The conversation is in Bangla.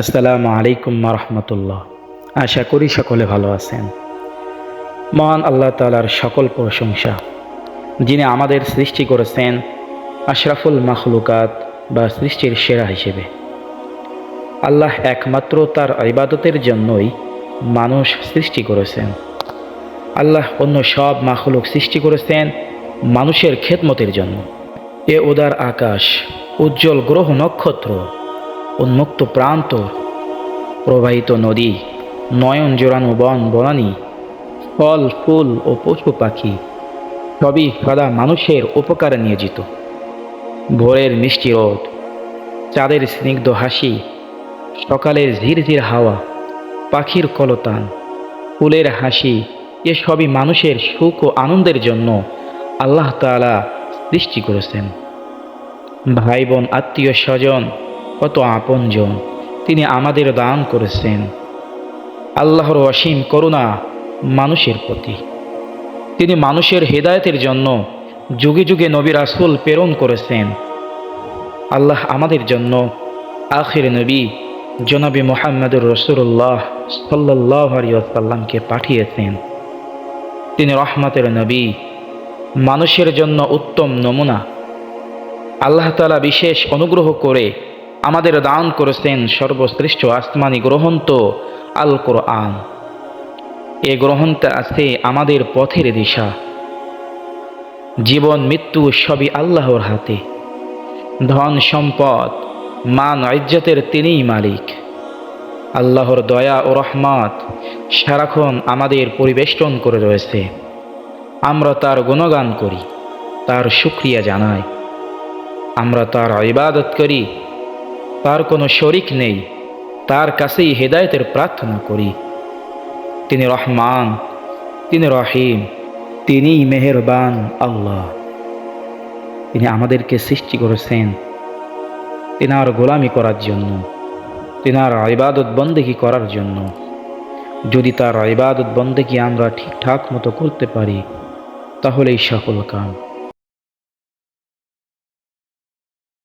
আসসালামু আলাইকুম রহমতুল্লাহ আশা করি সকলে ভালো আছেন। মহান আল্লাহ তালার সকল প্রশংসা, যিনি আমাদের সৃষ্টি করেছেন আশরাফুল মাখলুকাত বা সৃষ্টির সেরা হিসেবে। আল্লাহ একমাত্র তার ইবাদতের জন্যই মানুষ সৃষ্টি করেছেন। আল্লাহ অন্য সব মাখলুক সৃষ্টি করেছেন মানুষের খেদমতের জন্য। এ উদার আকাশ, উজ্জ্বল গ্রহ নক্ষত্র উন্মুক্ত প্রান্ত, প্রবাহিত নদী, নয়ন জোড়ানো বন বনানী, ফল, ফুল ও পশু পাখি, সবই সদা মানুষের উপকারে নিয়োজিত। ভোরের মিষ্টি রোদ, চাঁদের স্নিগ্ধ হাসি, সকালের ঝিরঝির হাওয়া, পাখির কলতান, ফুলের হাসি, এ সবই মানুষের সুখ ও আনন্দের জন্য আল্লাহ তাআলা সৃষ্টি করেছেন। ভাই বোন আত্মীয় স্বজন কত আপনজন, তিনি আমাদের দান করেছেন। আল্লাহর অসীম করুণা মানুষের প্রতি। তিনি মানুষের হেদায়েতের জন্য যুগে যুগে নবী রাসুল প্রেরণ করেছেন। আল্লাহ আমাদের জন্য আখির নবী জনাবি মোহাম্মদুর রসুল্লাহ সাল্লাহ আলিয়াল্লামকে পাঠিয়েছেন। তিনি রহমতের নবী, মানুষের জন্য উত্তম নমুনা। আল্লাহ তালা বিশেষ অনুগ্রহ করে আমাদের দান করেছেন সর্বশ্রেষ্ঠ আসমানি গ্রহন্ত আল কোরআন এ গ্রহণটা আছে আমাদের পথের দিশা। জীবন, মৃত্যু সবই আল্লাহর হাতে। ধন, সম্পদ, মান, ইজ্জতের তিনিই মালিক। আল্লাহর দয়া ও রহমত সারাক্ষণ আমাদের পরিবেষ্টন করে রয়েছে। আমরা তার গুণগান করি, তার সুক্রিয়া জানাই। আমরা তার ইবাদত করি তার কোনো শরিক নেই, তার কাছেই হেদায়েতের প্রার্থনা করি। তিনি রহমান, তিনি রহিম, তিনিই মেহেরবান আল্লাহ। তিনি আমাদেরকে সৃষ্টি করেছেন তিনার গোলামি করার জন্য, তিনার ইবাদত বন্দেগি করার জন্য। যদি তার ইবাদত বন্দেগি আমরা ঠিকঠাক মতো করতে পারি, তাহলেই সকল কাম।